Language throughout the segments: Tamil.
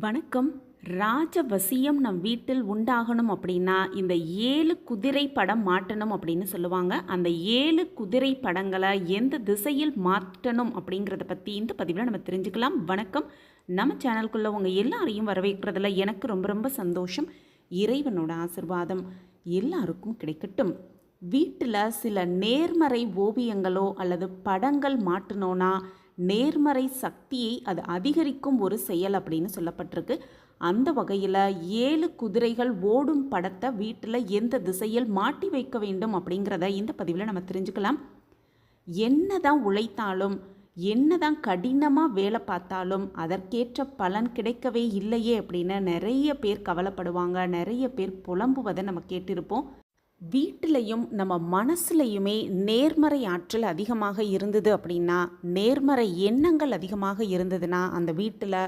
வணக்கம். ராஜவசியம் நம் வீட்டில் உண்டாகணும் அப்படின்னா இந்த ஏழு குதிரை படம் மாட்டணும் அப்படின்னு சொல்லுவாங்க. அந்த ஏழு குதிரை படங்களை எந்த திசையில் மாற்றணும் அப்படிங்கிறத பற்றி இந்த பதிவில் நம்ம தெரிஞ்சுக்கலாம். வணக்கம். நம்ம சேனலுக்குள்ளே உங்கள் எல்லாரையும் வரவேற்கிறதுல எனக்கு ரொம்ப ரொம்ப சந்தோஷம். இறைவனோட ஆசிர்வாதம் எல்லாருக்கும் கிடைக்கட்டும். வீட்டில் சில நேர்மறை ஓவியங்களோ அல்லது படங்கள் மாட்டினோன்னா நேர்மறை சக்தியை அது அதிகரிக்கும் ஒரு செயல் அப்படின்னு சொல்லப்பட்டிருக்கு. அந்த வகையில் ஏழு குதிரைகள் ஓடும் படத்தை வீட்டில் எந்த திசையில் மாட்டி வைக்க வேண்டும் அப்படிங்கிறத இந்த பதிவில் நம்ம தெரிஞ்சுக்கலாம். என்னதான் உழைத்தாலும் என்னதான் கடினமாக வேலை பார்த்தாலும் அதற்கேற்ற பலன் கிடைக்கவே இல்லையே அப்படின்னு நிறைய பேர் கவலைப்படுவாங்க நிறைய பேர் புலம்புவதை நம்ம கேட்டிருப்போம். வீட்டிலையும் நம்ம மனசுலையுமே நேர்மறை ஆற்றல் அதிகமாக இருந்தது அப்படின்னா நேர்மறை எண்ணங்கள் அதிகமாக இருந்ததுன்னா அந்த வீட்டில்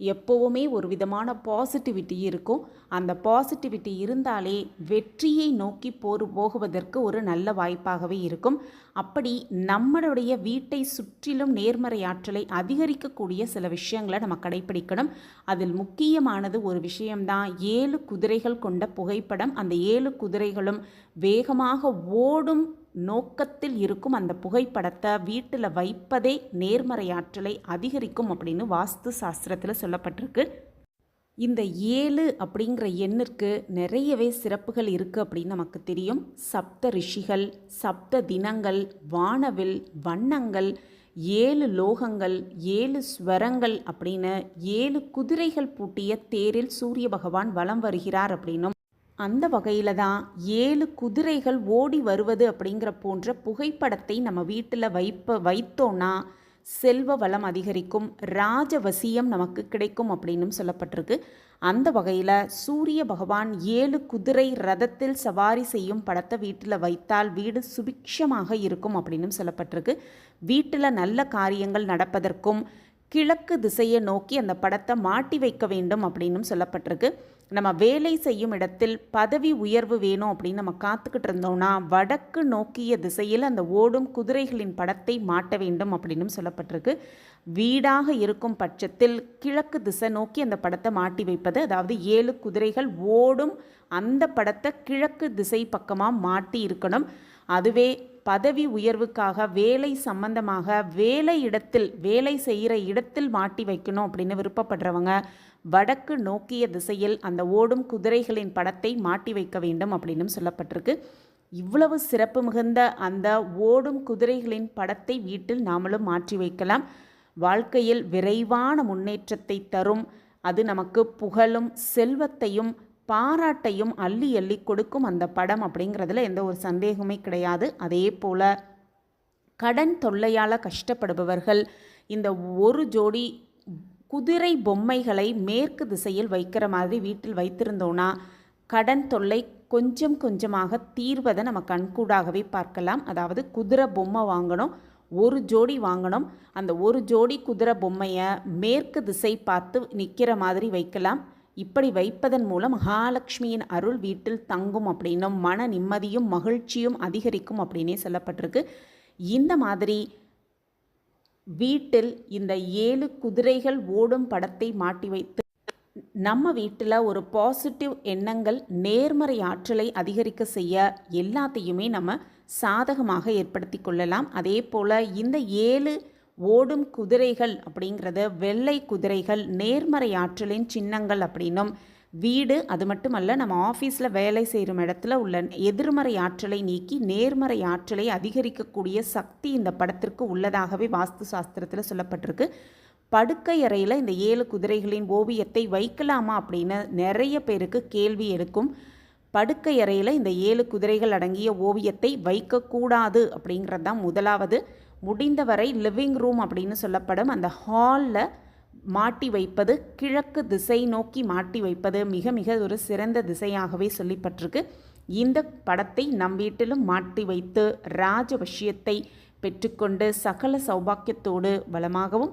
எப்போவுமே ஒரு விதமான பாசிட்டிவிட்டி இருக்கும். அந்த பாசிட்டிவிட்டி இருந்தாலே வெற்றியை நோக்கி போர் போகுவதற்கு ஒரு நல்ல வாய்ப்பாகவே இருக்கும். அப்படி நம்மளுடைய வீட்டை சுற்றிலும் நேர்மறை ஆற்றலை அதிகரிக்கக்கூடிய சில விஷயங்களை நம்ம கடைபிடிக்கணும் அதில் முக்கியமானது ஒரு விஷயம்தான் ஏழு குதிரைகள் கொண்ட புகைப்படம். அந்த ஏழு குதிரைகளும் வேகமாக ஓடும் நோக்கத்தில் இருக்கும் அந்த புகைப்படத்தை வீட்டில் வைப்பதே நேர்மறை ஆற்றலை அதிகரிக்கும் அப்படின்னு வாஸ்து சாஸ்திரத்தில் சொல்லப்பட்டிருக்கு. இந்த ஏழு அப்படிங்கிற எண்ணிற்கு நிறையவே சிறப்புகள் இருக்குது அப்படின்னு நமக்கு தெரியும். சப்த ரிஷிகள் சப்த தினங்கள் வானவில் வண்ணங்கள் ஏழு லோகங்கள் ஏழு ஸ்வரங்கள் அப்படின்னு ஏழு குதிரைகள் பூட்டிய தேரில் சூரிய பகவான் வலம் வருகிறார் அப்படின்னும் அந்த வகையில் தான் ஏழு குதிரைகள் ஓடி வருவது அப்படிங்கிற போன்ற புகைப்படத்தை நம்ம வீட்டில் வைப்ப வைத்தோன்னா செல்வ வளம் அதிகரிக்கும் ராஜவசியம் நமக்கு கிடைக்கும் அப்படின்னும் சொல்லப்பட்டிருக்கு. அந்த வகையில் சூரிய பகவான் ஏழு குதிரை ரதத்தில் சவாரி செய்யும் படத்தை வீட்டில் வைத்தால் வீடு சுபிக்ஷமாக இருக்கும் அப்படின்னும் சொல்லப்பட்டிருக்கு. வீட்டில் நல்ல காரியங்கள் நடப்பதற்கும் கிழக்கு திசையை நோக்கி அந்த படத்தை மாட்டி வைக்க வேண்டும் அப்படின்னும் சொல்லப்பட்டிருக்கு. நம்ம வேலை செய்யும் இடத்தில் பதவி உயர்வு வேணும் அப்படின்னு நம்ம காத்துக்கிட்டு இருந்தோம்னா வடக்கு நோக்கிய திசையில் அந்த ஓடும் குதிரைகளின் படத்தை மாட்ட வேண்டும் அப்படின்னும் சொல்லப்பட்டிருக்கு. வீடாக இருக்கும் பட்சத்தில் கிழக்கு திசை நோக்கி அந்த படத்தை மாட்டி வைப்பது அதாவது ஏழு குதிரைகள் ஓடும் அந்த படத்தை கிழக்கு திசை பக்கமாக மாட்டி இருக்கணும். அதுவே பதவி உயர்வுக்காக வேலை சம்பந்தமாக வேலை இடத்தில் வேலை செய்கிற இடத்தில் மாட்டி வைக்கணும் அப்படின்னு விருப்பப்படுறவங்க வடக்கு நோக்கிய திசையில் அந்த ஓடும் குதிரைகளின் படத்தை மாட்டி வைக்க வேண்டும் அப்படின்னும் சொல்லப்பட்டிருக்கு. இவ்வளவு சிறப்பு மிகுந்த அந்த ஓடும் குதிரைகளின் படத்தை வீட்டில் நாமளும் மாற்றி வைக்கலாம். வாழ்க்கையில் விரைவான முன்னேற்றத்தை தரும். அது நமக்கு புகழும் செல்வத்தையும் பாராட்டையும் அள்ளி அள்ளி கொடுக்கும் அந்த படம் அப்படிங்கிறதுல எந்த ஒரு சந்தேகமே கிடையாது. அதே போல் கடன் தொல்லையால் கஷ்டப்படுபவர்கள் இந்த ஒரு ஜோடி குதிரை பொம்மைகளை மேற்கு திசையில் வைக்கிற மாதிரி வீட்டில் வைத்திருந்தோன்னா கடன் தொல்லை கொஞ்சம் கொஞ்சமாக தீர்வதை நம்ம கண்கூடாகவே பார்க்கலாம். அதாவது குதிரை பொம்மை வாங்கணும் ஒரு ஜோடி வாங்கணும். அந்த ஒரு ஜோடி குதிரை பொம்மையை மேற்கு திசை பார்த்து நிற்கிற மாதிரி வைக்கலாம். இப்படி வைப்பதன் மூலம் மகாலட்சுமியின் அருள் வீட்டில் தங்கும் அப்படின்னும் மன நிம்மதியும் மகிழ்ச்சியும் அதிகரிக்கும் அப்படின்னே சொல்லப்பட்டிருக்கு. இந்த மாதிரி வீட்டில் இந்த ஏழு குதிரைகள் ஓடும் படத்தை மாட்டி வைத்து நம்ம வீட்டில் ஒரு பாசிட்டிவ் எண்ணங்கள் நேர்மறை ஆற்றலை அதிகரிக்க செய்ய எல்லாத்தையுமே நம்ம சாதகமாக ஏற்படுத்தி கொள்ளலாம். அதே போல் இந்த ஏழு ஓடும் குதிரைகள் அப்படிங்கிறது வெள்ளை குதிரைகள் நேர்மறை ஆற்றலின் சின்னங்கள் அப்படின்னும் வீடு அது மட்டுமல்ல நம்ம ஆஃபீஸில் வேலை செய்கிற இடத்துல உள்ள எதிர்மறை ஆற்றலை நீக்கி நேர்மறை ஆற்றலை அதிகரிக்கக்கூடிய சக்தி இந்த படத்திற்கு உள்ளதாகவே வாஸ்து சாஸ்திரத்தில் சொல்லப்பட்டிருக்கு. படுக்கை அறையில் இந்த ஏழு குதிரைகளின் ஓவியத்தை வைக்கலாமா அப்படின்னு நிறைய பேருக்கு கேள்வி எடுக்கும் படுக்கை அறையில் இந்த ஏழு குதிரைகள் அடங்கிய ஓவியத்தை வைக்கக்கூடாது அப்படிங்கிறது தான் முதலாவது. முடிந்தவரை லிவிங் ரூம் அப்படின்னு சொல்லப்படும் அந்த ஹாலில் மாட்டி வைப்பது கிழக்கு திசை நோக்கி மாட்டி வைப்பது மிக மிக ஒரு சிறந்த திசையாகவே சொல்லப்பட்டிருக்கு. இந்த படத்தை நம் வீட்டிலும் மாட்டி வைத்து ராஜவசியத்தை பெற்றுக்கொண்டு சகல சௌபாக்கியத்தோடு வளமாகவும்